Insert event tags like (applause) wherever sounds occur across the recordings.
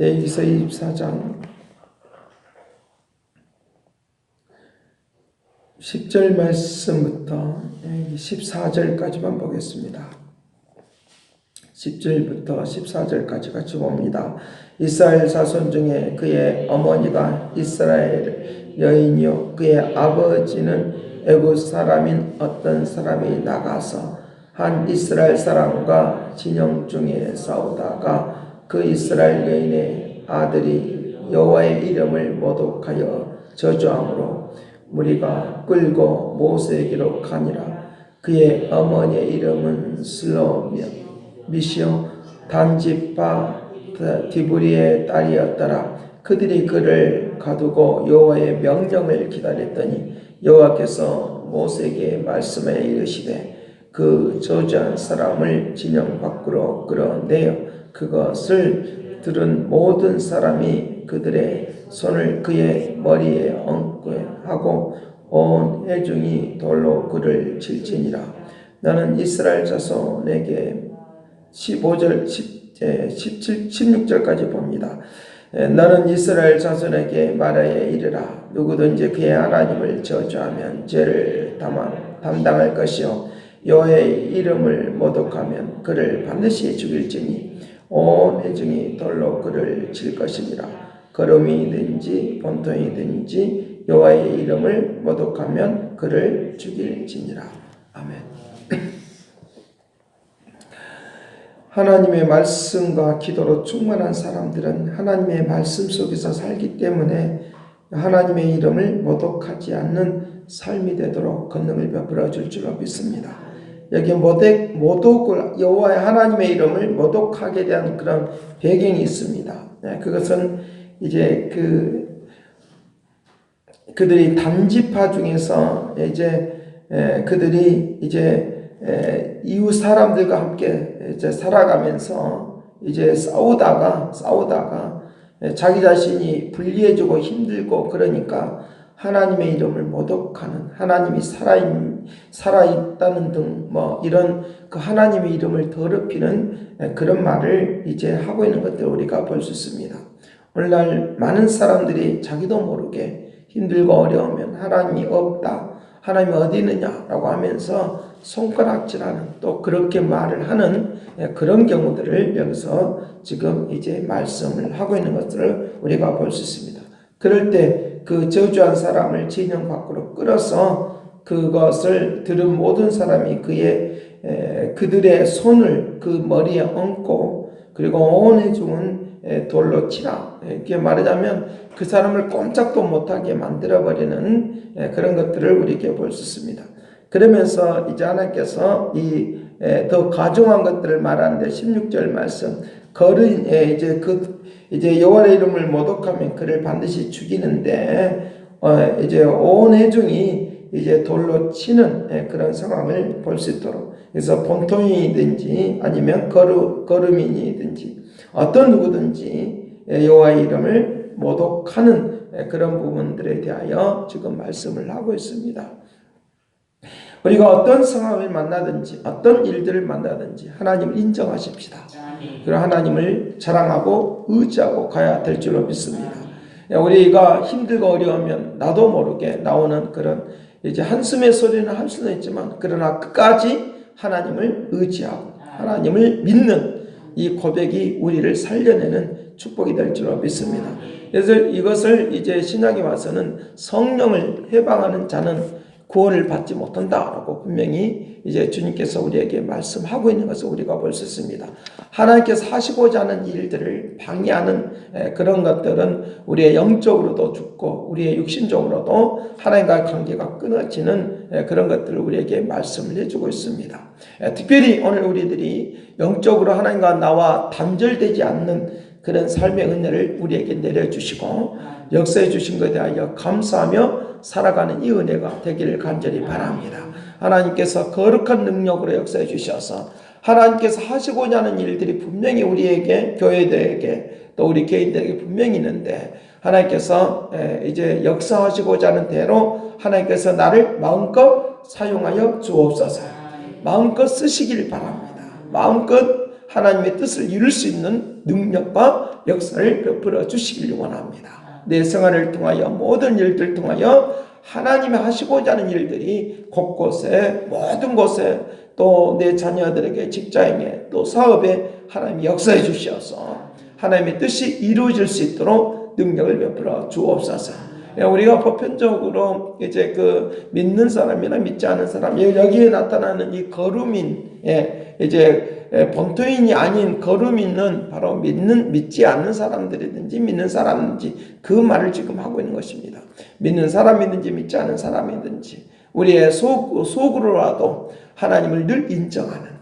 레위기서 24장 10절 말씀부터 14절까지만 보겠습니다. 10절부터 14절까지 같이 봅니다. 이스라엘 자손 중에 그의 어머니가 이스라엘 여인이요 그의 아버지는 애굽 사람인 어떤 사람이 나가서 한 이스라엘 사람과 진영 중에 싸우다가 그 이스라엘 여인의 아들이 여호와의 이름을 모독하여 저주함으로 무리가 끌고 모세에게로 가니라. 그의 어머니의 이름은 슬로미시오 단지파 디브리의 딸이었더라. 그들이 그를 가두고 여호와의 명령을 기다렸더니 여호와께서 모세에게 말씀해 이르시되 그 저주한 사람을 진영 밖으로 끌어내어 그것을 들은 모든 사람이 그들의 손을 그의 머리에 얹고 하고 온 회중이 돌로 그를 칠지니라. 나는 이스라엘 자손에게 15절, 10, 17, 16절까지 봅니다. 너는 이스라엘 자손에게 말하여 이르라. 누구든지 그의 하나님을 저주하면 죄를 담당할 것이요 여호와의 이름을 모독하면 그를 반드시 죽일지니 온 회중이 돌로 그를 칠 것이니라. 걸음이든지 본통이든지 여호와의 이름을 모독하면 그를 죽일지니라. 아멘. (clears throat) 하나님의 말씀과 기도로 충만한 사람들은 하나님의 말씀 속에서 살기 때문에 하나님의 이름을 모독하지 않는 삶이 되도록 권능을 베풀어 줄 줄로 믿습니다. 여기 모독, 모독을 여호와의 하나님의 이름을 모독하게 대한 그런 배경이 있습니다. 네, 그것은 이제 그 그들이 단지파 중에서 이제 에, 그들이 이제 에, 이웃 사람들과 함께 이제 살아가면서 이제 싸우다가 싸우다가 자기 자신이 불리해지고 힘들고 그러니까 하나님의 이름을 모독하는 하나님이 살아 살아 있다는 등 뭐 이런 그 하나님의 이름을 더럽히는 그런 말을 이제 하고 있는 것들 우리가 볼 수 있습니다. 오늘날 많은 사람들이 자기도 모르게 힘들고 어려우면 하나님이 없다. 하나님이 어디 있느냐라고 하면서 손가락질하는 또 그렇게 말을 하는 그런 경우들을 여기서 지금 이제 말씀을 하고 있는 것들을 우리가 볼 수 있습니다. 그럴 때 그 저주한 사람을 진영 밖으로 끌어서 그것을 들은 모든 사람이 그의 그들의 손을 그 머리에 얹고 그리고 온 회중은 돌로 치라 이렇게 말하자면 그 사람을 꼼짝도 못하게 만들어 버리는 그런 것들을 우리에게 볼 수 있습니다. 그러면서 이제 하나님께서 이 더 가중한 것들을 말하는데 16절 말씀 거른 이제 그 이제 여호와의 이름을 모독하면 그를 반드시 죽이는데 어 이제 온 회중이 이제 돌로 치는 그런 상황을 볼 수 있도록 그래서 본통이든지 아니면 거루, 거름인이든지 어떤 누구든지 여호와의 이름을 모독하는 그런 부분들에 대하여 지금 말씀을 하고 있습니다. 우리가 어떤 상황을 만나든지 어떤 일들을 만나든지 하나님을 인정하십시다. 그리고 하나님을 자랑하고 의지하고 가야 될 줄로 믿습니다. 우리가 힘들고 어려우면 나도 모르게 나오는 그런 이제 한숨의 소리는 할 수는 있지만 그러나 끝까지 하나님을 의지하고 하나님을 믿는 이 고백이 우리를 살려내는 축복이 될 줄로 믿습니다. 그래서 이것을 이제 신약에 와서는 성령을 해방하는 자는 구원을 받지 못한다라고 분명히 이제 주님께서 우리에게 말씀하고 있는 것을 우리가 볼 수 있습니다. 하나님께서 하시고자 하는 일들을 방해하는 그런 것들은 우리의 영적으로도 죽고 우리의 육신적으로도 하나님과의 관계가 끊어지는 그런 것들을 우리에게 말씀을 해주고 있습니다. 특별히 오늘 우리들이 영적으로 하나님과 나와 단절되지 않는 그런 삶의 은혜를 우리에게 내려주시고 역사해 주신 것에 대하여 감사하며 살아가는 이 은혜가 되기를 간절히 바랍니다. 하나님께서 거룩한 능력으로 역사해 주셔서 하나님께서 하시고자 하는 일들이 분명히 우리에게 교회들에게 또 우리 개인들에게 분명히 있는데 하나님께서 이제 역사하시고자 하는 대로 하나님께서 나를 마음껏 사용하여 주옵소서. 마음껏 쓰시길 바랍니다. 마음껏 하나님의 뜻을 이룰 수 있는 능력과 역사를 베풀어 주시길 원합니다. 내 생활을 통하여 모든 일들 통하여 하나님이 하시고자 하는 일들이 곳곳에 모든 곳에 또 내 자녀들에게 직장에 또 사업에 하나님이 역사해 주시어서 하나님의 뜻이 이루어질 수 있도록 능력을 베풀어 주옵소서. 예, 우리가 보편적으로 이제 그 믿는 사람이나 믿지 않은 사람 여기에 나타나는 이 거루민 예, 이제 예, 본토인이 아닌 거루민은 바로 믿는 믿지 않는 사람들이든지 믿는 사람인지 그 말을 지금 하고 있는 것입니다. 믿는 사람이든지 믿지 않은 사람이든지 우리의 속 속으로라도 하나님을 늘 인정하는.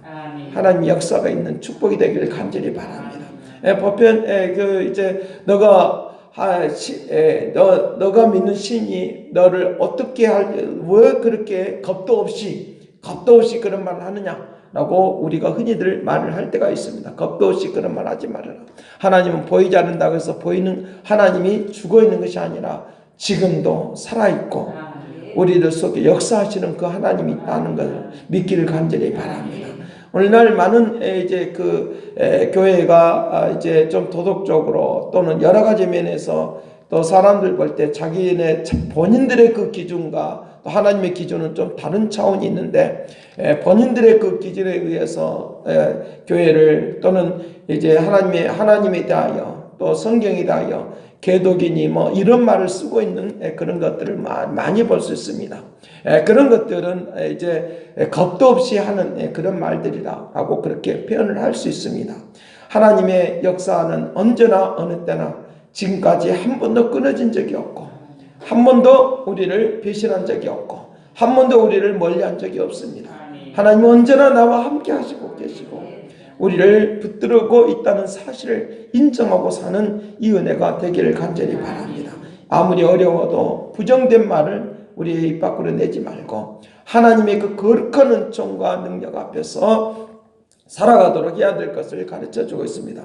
하나님 역사가 있는 축복이 되기를 간절히 바랍니다. 예, 보편 예, 그 이제 너가 하, 시, 예, 너 너가 믿는 신이 너를 어떻게 할 왜 그렇게 겁도 없이 겁도 없이 그런 말을 하느냐 라고 우리가 흔히들 말을 할 때가 있습니다. 겁도 없이 그런 말 하지 말아라. 하나님은 보이지 않는다고 해서 보이는 하나님이 죽어 있는 것이 아니라 지금도 살아 있고 아멘. 우리들 속에 역사하시는 그 하나님이 있다는 것을 믿기를 간절히 바랍니다. 오늘날 많은 에, 이제 그 에, 교회가 아, 이제 좀 도덕적으로 또는 여러 가지 면에서 또 사람들 볼 때 자기네 참 본인들의 그 기준과 또 하나님의 기준은 좀 다른 차원이 있는데 에, 본인들의 그 기준에 의해서 에, 교회를 또는 이제 하나님의 하나님에 대하여 또 성경에 대하여 개독이니 뭐 이런 말을 쓰고 있는 에, 그런 것들을 마- 많이 볼 수 있습니다. 에, 그런 것들은 에, 이제 에, 겁도 없이 하는 에, 그런 말들이라고 그렇게 표현을 할 수 있습니다. 하나님의 역사는 언제나 어느 때나 지금까지 한 번도 끊어진 적이 없고 한 번도 우리를 배신한 적이 없고 한 번도 우리를 멀리한 적이 없습니다. 하나님은 언제나 나와 함께 하시고 계시고 우리를 붙들고 있다는 사실을 인정하고 사는 이 은혜가 되기를 간절히 바랍니다. 아무리 어려워도 부정된 말을 우리의 입 밖으로 내지 말고 하나님의 그 거룩한 은총과 능력 앞에서 살아가도록 해야 될 것을 가르쳐 주고 있습니다.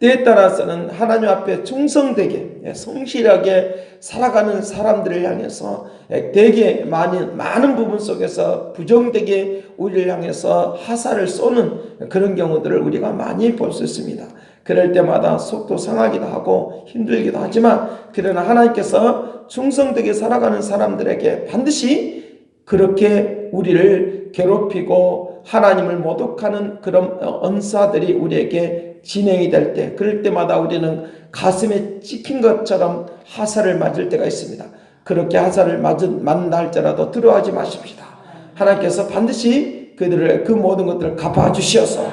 때에 따라서는 하나님 앞에 충성되게 예, 성실하게 살아가는 사람들을 향해서 예, 되게 많은 많은 부분 속에서 부정되게 우리를 향해서 하사를 쏘는 그런 경우들을 우리가 많이 볼 수 있습니다. 그럴 때마다 속도 상하기도 하고 힘들기도 하지만 그러나 하나님께서 충성되게 살아가는 사람들에게 반드시 그렇게 우리를 괴롭히고 하나님을 모독하는 그런 언사들이 우리에게 진행이 될 때, 그럴 때마다 우리는 가슴에 찍힌 것처럼 하사를 맞을 때가 있습니다. 그렇게 하사를 맞은, 맞는다 할지라도 두려워하지 마십시다. 하나님께서 반드시 그들을 그 모든 것들을 갚아주시어서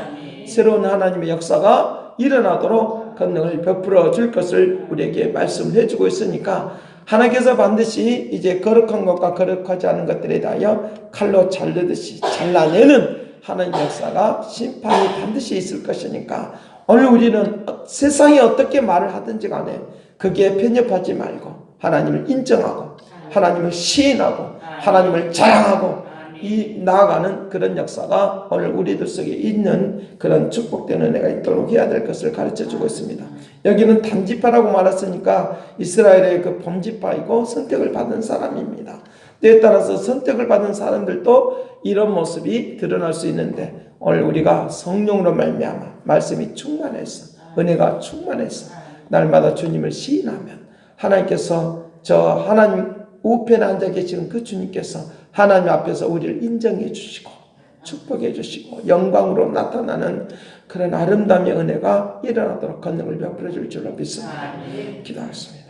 새로운 하나님의 역사가 일어나도록 권능을 베풀어 줄 것을 우리에게 말씀해 주고 있으니까 하나님께서 반드시 이제 거룩한 것과 거룩하지 않은 것들에 대하여 칼로 자르듯이 잘라내는 하나님 역사가 심판이 반드시 있을 것이니까 오늘 우리는 세상이 어떻게 말을 하든지 간에 거기에 편협하지 말고 하나님을 인정하고 하나님을 시인하고 하나님을 자랑하고 이 나아가는 그런 역사가 오늘 우리들 속에 있는 그런 축복된 은혜가 있도록 해야 될 것을 가르쳐 주고 있습니다. 여기는 단지파라고 말했으니까 이스라엘의 그 범지파이고 선택을 받은 사람입니다. 때에 따라서 선택을 받은 사람들도 이런 모습이 드러날 수 있는데 오늘 우리가 성령으로 말미암아 말씀이 충만해서 은혜가 충만해서 날마다 주님을 시인하면 하나님께서 저 하나님 우편에 앉아 계시는 그 주님께서 하나님 앞에서 우리를 인정해 주시고 축복해 주시고 영광으로 나타나는 그런 아름다움의 은혜가 일어나도록 권능을 베풀어 줄 줄로 믿습니다. 기도하겠습니다.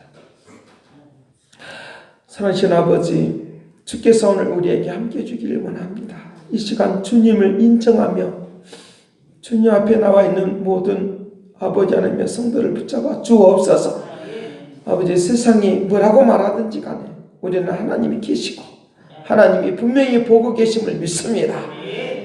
사랑하신 아버지, 주께서 오늘 우리에게 함께 해주기를 원합니다. 이 시간 주님을 인정하며 주님 앞에 나와 있는 모든 아버지 하나님의 성도를 붙잡아 주옵소서. 아버지 세상이 뭐라고 말하든지 간에 우리는 하나님이 계시고 하나님이 분명히 보고 계심을 믿습니다.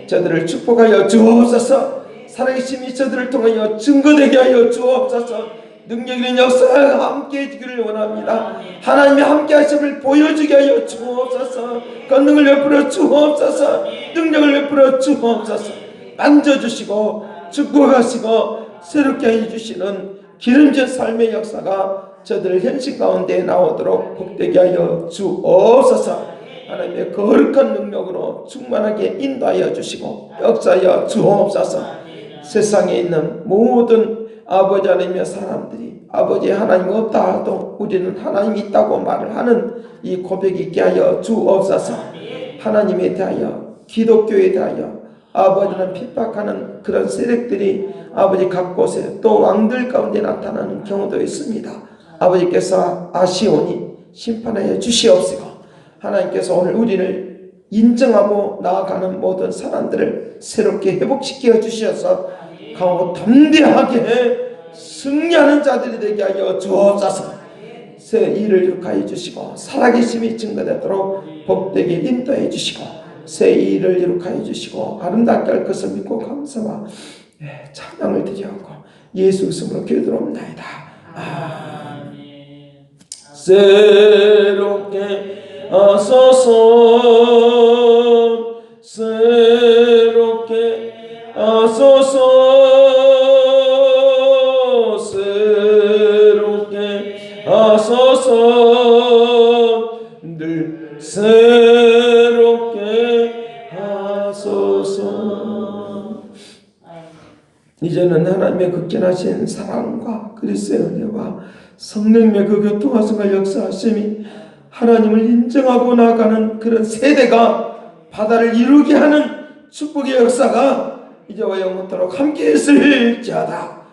저들을 축복하여 주옵소서. 살아계심이 저들을 통하여 증거되게 하여 주옵소서. 능력 있는 역사가 함께 해주기를 원합니다. 하나님이 함께 하심을 보여주게 하여 주옵소서. 권능을 베풀어 주옵소서. 능력을 베풀어 주옵소서. 만져주시고 축복하시고 새롭게 해주시는 기름진 삶의 역사가 저들 현실 가운데 나오도록 복되게 하여 주옵소서. 하나님의 거룩한 능력으로 충만하게 인도하여 주시고 역사하여 주옵소서. 세상에 있는 모든 아버지 하나님의 사람들이 아버지 하나님 없다 하도 우리는 하나님 있다고 말을 하는 이 고백 있게 하여 주옵소서 하나님에 대하여 기독교에 대하여 아버지는 핍박하는 그런 세력들이 아버지 각 곳에 또 왕들 가운데 나타나는 경우도 있습니다. 아버지께서 아시오니 심판하여 주시옵시고 하나님께서 오늘 우리를 인정하고 나아가는 모든 사람들을 새롭게 회복시켜 주셔서 강하고 담대하게 승리하는 자들이 되게 하여 주옵소서. 새 일을 이룩하여 주시고 살아계심이 증거되도록 복되게 인도해 주시고 새 일을 이룩하여 주시고 아름답게 할 것을 믿고 감사와 예, 찬양을 드리옵고 예수 이름으로 기도드립나이다. 새롭게 하소서. 새롭게 이제는 하나님의 극진하신 사랑과 그리스의 은혜와 성령님의 그 교통하심과 역사하심이 하나님을 인정하고 나아가는 그런 세대가 바다를 이루게 하는 축복의 역사가 이제와 영원토록 함께 있을지어다.